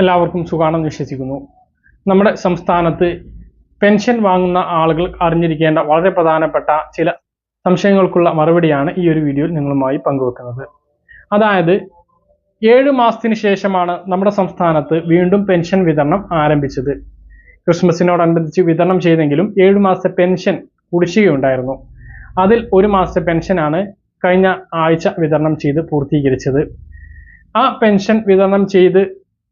എല്ലാവർക്കും സുഖാണെന്ന് വിശ്വസിക്കുന്നു. നമ്മുടെ സംസ്ഥാനത്ത് പെൻഷൻ വാങ്ങുന്ന ആളുകൾ അറിഞ്ഞിരിക്കേണ്ട വളരെ പ്രധാനപ്പെട്ട ചില സംശയങ്ങൾക്കുള്ള മറുപടിയാണ് ഈ ഒരു വീഡിയോയിൽ നിങ്ങളുമായി പങ്കുവെക്കുന്നത്. അതായത് ഏഴ് മാസത്തിന് ശേഷമാണ് നമ്മുടെ സംസ്ഥാനത്ത് വീണ്ടും പെൻഷൻ വിതരണം ആരംഭിച്ചത്. ക്രിസ്മസിനോടനുബന്ധിച്ച് വിതരണം ചെയ്തെങ്കിലും ഏഴ് മാസത്തെ പെൻഷൻ കുടിശ്ശികയുണ്ടായിരുന്നു. അതിൽ ഒരു മാസത്തെ പെൻഷനാണ് കഴിഞ്ഞ ആഴ്ച വിതരണം ചെയ്ത് പൂർത്തീകരിച്ചത്. ആ പെൻഷൻ വിതരണം ചെയ്ത്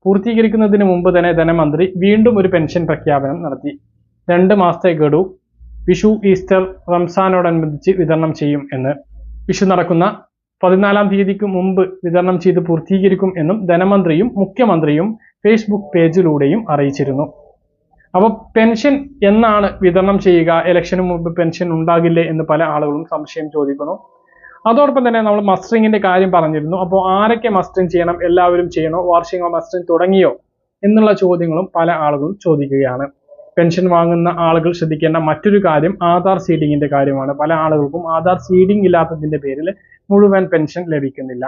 പൂർത്തീകരിക്കുന്നതിന് മുമ്പ് തന്നെ ധനമന്ത്രി വീണ്ടും ഒരു പെൻഷൻ പ്രഖ്യാപനം നടത്തി. രണ്ട് മാസത്തെ ഗഡു വിഷു ഈസ്റ്റർ റംസാനോടനുബന്ധിച്ച് വിതരണം ചെയ്യും എന്ന്. വിഷു നടക്കുന്ന പതിനാലാം തീയതിക്ക് മുമ്പ് വിതരണം ചെയ്ത് പൂർത്തീകരിക്കും എന്നും ധനമന്ത്രിയും മുഖ്യമന്ത്രിയും ഫേസ്ബുക്ക് പേജിലൂടെയും അറിയിച്ചിരുന്നു. അപ്പോൾ പെൻഷൻ എന്നാണ് വിതരണം ചെയ്യുക? ഇലക്ഷന് മുമ്പ് പെൻഷൻ ഉണ്ടാകില്ലേ എന്ന് പല ആളുകളും സംശയം ചോദിക്കുന്നു. അതോടൊപ്പം തന്നെ നമ്മൾ മസ്റ്ററിങ്ങിന്റെ കാര്യം പറഞ്ഞിരുന്നു. അപ്പോൾ ആരൊക്കെ മസ്റ്ററിങ് ചെയ്യണം എല്ലാവരും ചെയ്യണോ? വാർഷികമോ മസ്റ്ററിങ് തുടങ്ങിയോ? എന്നുള്ള ചോദ്യങ്ങളും പല ആളുകളും ചോദിക്കുകയാണ്. പെൻഷൻ വാങ്ങുന്ന ആളുകൾ ശ്രദ്ധിക്കേണ്ട മറ്റൊരു കാര്യം ആധാർ സീഡിങ്ങിന്റെ കാര്യമാണ്. പല ആളുകൾക്കും ആധാർ സീഡിംഗ് ഇല്ലാത്തതിന്റെ പേരിൽ മുഴുവൻ പെൻഷൻ ലഭിക്കുന്നില്ല.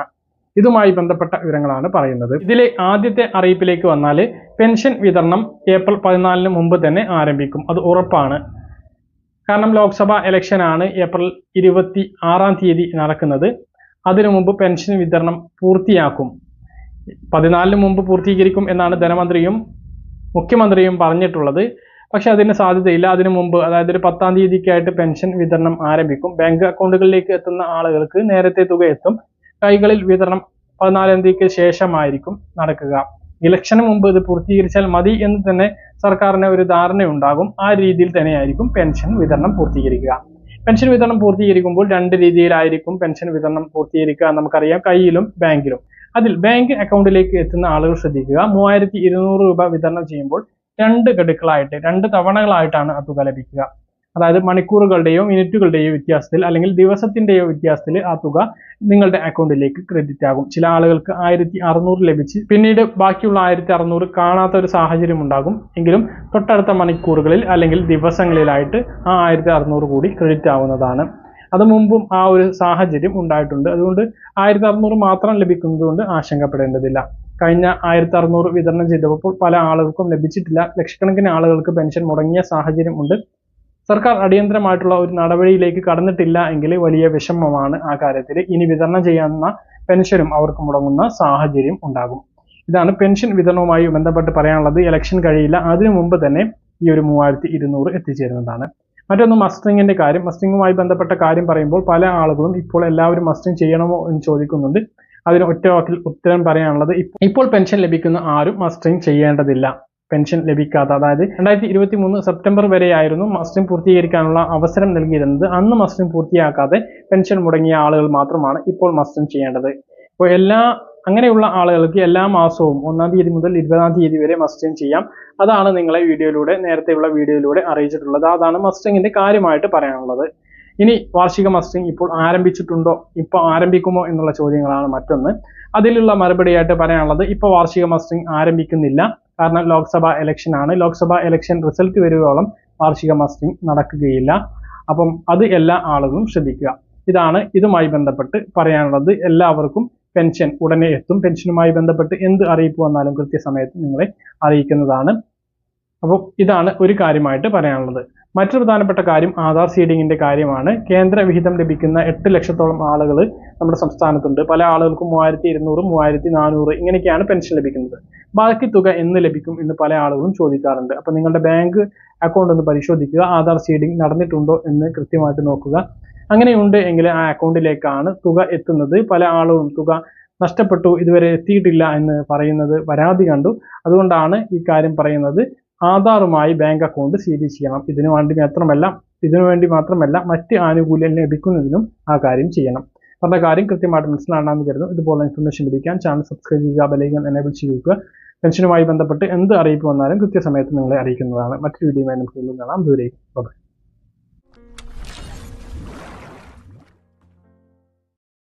ഇതുമായി ബന്ധപ്പെട്ട വിവരങ്ങളാണ് പറയുന്നത്. ഇതിലെ ആദ്യത്തെ അറിയിപ്പിലേക്ക് വന്നാൽ പെൻഷൻ വിതരണം ഏപ്രിൽ പതിനാലിന് മുമ്പ് തന്നെ ആരംഭിക്കും. അത് ഉറപ്പാണ്. കാരണം ലോക്സഭാ ആണ് ഏപ്രിൽ ഇരുപത്തി ആറാം തീയതി നടക്കുന്നത്. അതിനു മുമ്പ് പെൻഷൻ വിതരണം പൂർത്തിയാക്കും. പതിനാലിന് മുമ്പ് പൂർത്തീകരിക്കും എന്നാണ് ധനമന്ത്രിയും മുഖ്യമന്ത്രിയും പറഞ്ഞിട്ടുള്ളത്. പക്ഷെ അതിന് സാധ്യതയില്ല. അതിനു മുമ്പ് അതായത് ഒരു പത്താം തീയതിക്കായിട്ട് പെൻഷൻ വിതരണം ആരംഭിക്കും. ബാങ്ക് അക്കൗണ്ടുകളിലേക്ക് എത്തുന്ന ആളുകൾക്ക് നേരത്തെ തുക എത്തും. കൈകളിൽ വിതരണം പതിനാലാം തീയതിക്ക് ശേഷമായിരിക്കും നടക്കുക. ഇലക്ഷന് മുമ്പ് ഇത് പൂർത്തീകരിച്ചാൽ മതി എന്ന് തന്നെ സർക്കാരിന് ഒരു ധാരണയുണ്ടാകും. ആ രീതിയിൽ തന്നെയായിരിക്കും പെൻഷൻ വിതരണം പൂർത്തീകരിക്കുക. പെൻഷൻ വിതരണം പൂർത്തീകരിക്കുമ്പോൾ രണ്ട് രീതിയിലായിരിക്കും പെൻഷൻ വിതരണം പൂർത്തീകരിക്കുക നമുക്കറിയാം കയ്യിലും ബാങ്കിലും. അതിൽ ബാങ്ക് അക്കൗണ്ടിലേക്ക് എത്തുന്ന ആളുകൾ ശ്രദ്ധിക്കുക. മൂവായിരത്തി രൂപ വിതരണം ചെയ്യുമ്പോൾ രണ്ട് ഗഡുക്കളായിട്ട് രണ്ട് തവണകളായിട്ടാണ് ആ തുക ലഭിക്കുക. അതായത് മണിക്കൂറുകളുടെയോ മിനിറ്റുകളുടെയോ വ്യത്യാസത്തിൽ അല്ലെങ്കിൽ ദിവസത്തിന്റെയോ വ്യത്യാസത്തിൽ ആ തുക നിങ്ങളുടെ അക്കൗണ്ടിലേക്ക് ക്രെഡിറ്റ് ആകും. ചില ആളുകൾക്ക് ആയിരത്തി അറുന്നൂറ് ലഭിച്ച് പിന്നീട് ബാക്കിയുള്ള ആയിരത്തി അറുന്നൂറ് കാണാത്ത ഒരു സാഹചര്യം ഉണ്ടാകും. എങ്കിലും തൊട്ടടുത്ത മണിക്കൂറുകളിൽ അല്ലെങ്കിൽ ദിവസങ്ങളിലായിട്ട് ആ ആയിരത്തി അറുന്നൂറ് കൂടി ക്രെഡിറ്റ് ആവുന്നതാണ്. അത് മുമ്പും ആ ഒരു സാഹചര്യം ഉണ്ടായിട്ടുണ്ട്. അതുകൊണ്ട് ആയിരത്തി അറുന്നൂറ് മാത്രം ലഭിക്കുന്നത് കൊണ്ട് ആശങ്കപ്പെടേണ്ടതില്ല. കഴിഞ്ഞ ആയിരത്തി അറുന്നൂറ് വിതരണം ചെയ്തപ്പോൾ പല ആളുകൾക്കും ലഭിച്ചിട്ടില്ല. ലക്ഷക്കണക്കിന് ആളുകൾക്ക് പെൻഷൻ മുടങ്ങിയ സാഹചര്യം ഉണ്ട്. സർക്കാർ അടിയന്തരമായിട്ടുള്ള ഒരു നടപടിയിലേക്ക് കടന്നിട്ടില്ല എങ്കിൽ വലിയ വിഷമമാണ് ആ കാര്യത്തിൽ. ഇനി വിതരണം ചെയ്യാവുന്ന പെൻഷനും അവർക്ക് മുടങ്ങുന്ന സാഹചര്യം ഉണ്ടാകും. ഇതാണ് പെൻഷൻ വിതരണവുമായി ബന്ധപ്പെട്ട് പറയാനുള്ളത്. ഇലക്ഷൻ കഴിയില്ല. അതിനു മുമ്പ് തന്നെ ഈ ഒരു മൂവായിരത്തി ഇരുന്നൂറ് എത്തിച്ചേരുന്നതാണ്. മറ്റൊന്ന് മസ്റ്ററിങ്ങിന്റെ കാര്യം. മസ്റ്ററിങ്ങുമായി ബന്ധപ്പെട്ട കാര്യം പറയുമ്പോൾ പല ആളുകളും ഇപ്പോൾ എല്ലാവരും മസ്റ്ററിങ് ചെയ്യണമോ എന്ന് ചോദിക്കുന്നുണ്ട്. അതിന് ഒറ്റ വാക്കിൽ ഉത്തരം പറയാനുള്ളത് ഇപ്പോൾ പെൻഷൻ ലഭിക്കുന്ന ആരും മസ്റ്ററിങ് ചെയ്യേണ്ടതില്ല. പെൻഷൻ ലഭിക്കാത്ത അതായത് രണ്ടായിരത്തി ഇരുപത്തി മൂന്ന് സെപ്റ്റംബർ വരെയായിരുന്നു മസ്റ്ററിംഗ് പൂർത്തീകരിക്കാനുള്ള അവസരം നൽകിയിരുന്നത്. അന്ന് മസ്റ്ററിംഗ് പൂർത്തിയാക്കാതെ പെൻഷൻ മുടങ്ങിയ ആളുകൾ മാത്രമാണ് ഇപ്പോൾ മസ്റ്ററിംഗ് ചെയ്യേണ്ടത്. അപ്പോൾ എല്ലാ അങ്ങനെയുള്ള ആളുകൾക്ക് എല്ലാ മാസവും ഒന്നാം തീയതി മുതൽ ഇരുപതാം തീയതി വരെ മസ്റ്ററിംഗ് ചെയ്യാം. അതാണ് നിങ്ങളെ വീഡിയോയിലൂടെ നേരത്തെയുള്ള വീഡിയോയിലൂടെ അറിയിച്ചിട്ടുള്ളത്. അതാണ് മസ്റ്റിങ്ങിന്റെ കാര്യമായിട്ട് പറയാനുള്ളത്. ഇനി വാർഷിക മസ്റ്റിംഗ് ഇപ്പോൾ ആരംഭിച്ചിട്ടുണ്ടോ ഇപ്പോൾ ആരംഭിക്കുമോ എന്നുള്ള ചോദ്യങ്ങളാണ് മറ്റൊന്ന്. അതിലുള്ള മറുപടിയായിട്ട് പറയാനുള്ളത് ഇപ്പോൾ വാർഷിക മസ്റ്റിംഗ് ആരംഭിക്കുന്നില്ല. കാരണം ലോക്സഭ ഇലക്ഷൻ ആണ്. ലോക്സഭ ഇലക്ഷൻ റിസൾട്ട് വരുവോളം വാർഷിക മസ്റ്റിംഗ് നടക്കുകയില്ല. അപ്പം അത് എല്ലാ ആളുകളും ശ്രദ്ധിക്കുക. ഇതാണ് ഇതുമായി ബന്ധപ്പെട്ട് പറയാനുള്ളത്. എല്ലാവർക്കും പെൻഷൻ ഉടനെ എത്തും. പെൻഷനുമായി ബന്ധപ്പെട്ട് എന്ത് അറിയിപ്പ് വന്നാലും കൃത്യസമയത്ത് നിങ്ങളെ അറിയിക്കുന്നതാണ്. അപ്പോൾ ഇതാണ് ഒരു കാര്യമായിട്ട് പറയാനുള്ളത്. മറ്റൊരു പ്രധാനപ്പെട്ട കാര്യം ആധാർ സീഡിങ്ങിന്റെ കാര്യമാണ്. കേന്ദ്ര വിഹിതം ലഭിക്കുന്ന എട്ട് ലക്ഷത്തോളം ആളുകൾ നമ്മുടെ സംസ്ഥാനത്തുണ്ട്. പല ആളുകൾക്കും മൂവായിരത്തി ഇരുന്നൂറ് മൂവായിരത്തി നാനൂറ് ഇങ്ങനെയൊക്കെയാണ് പെൻഷൻ ലഭിക്കുന്നത്. ബാക്കി തുക എന്ന് ലഭിക്കും എന്ന് പല ആളുകളും ചോദിക്കാറുണ്ട്. അപ്പോൾ നിങ്ങളുടെ ബാങ്ക് അക്കൗണ്ട് ഒന്ന് പരിശോധിക്കുക. ആധാർ സീഡിംഗ് നടന്നിട്ടുണ്ടോ എന്ന് കൃത്യമായിട്ട് നോക്കുക. അങ്ങനെയുണ്ട് എങ്കിൽ ആ അക്കൗണ്ടിലേക്കാണ് തുക എത്തുന്നത്. പല ആളുകളും തുക നഷ്ടപ്പെട്ടു ഇതുവരെ എത്തിയിട്ടില്ല എന്ന് പറയുന്നത് പരാതി കണ്ടു. അതുകൊണ്ടാണ് ഈ കാര്യം പറയുന്നത്. ആധാറുമായി ബാങ്ക് അക്കൗണ്ട് സീഡ് ചെയ്യണം. ഇതിനു വേണ്ടി മാത്രമല്ല ഇതിനു വേണ്ടി മാത്രമല്ല മറ്റ് ആനുകൂല്യം ലഭിക്കുന്നതിനും ആ കാര്യം ചെയ്യണം. പറഞ്ഞ കാര്യം കൃത്യമായിട്ട് മനസ്സിലാണെന്ന് കരുതുന്നു. ഇതുപോലെ ഇൻഫർമേഷൻ ലഭിക്കാൻ ചാനൽ സബ്സ്ക്രൈബ് ചെയ്യുക ബെലൈക്കൻ എനേബിൾ ചെയ്യുക. പെൻഷനുമായി ബന്ധപ്പെട്ട് എന്ത് അറിയിപ്പ് വന്നാലും കൃത്യസമയത്ത് നിങ്ങളെ അറിയിക്കുന്നതാണ്. മറ്റൊരു വീഡിയോയുമായി നമുക്ക് വീണ്ടും കാണാം. ദൂരേക്ക്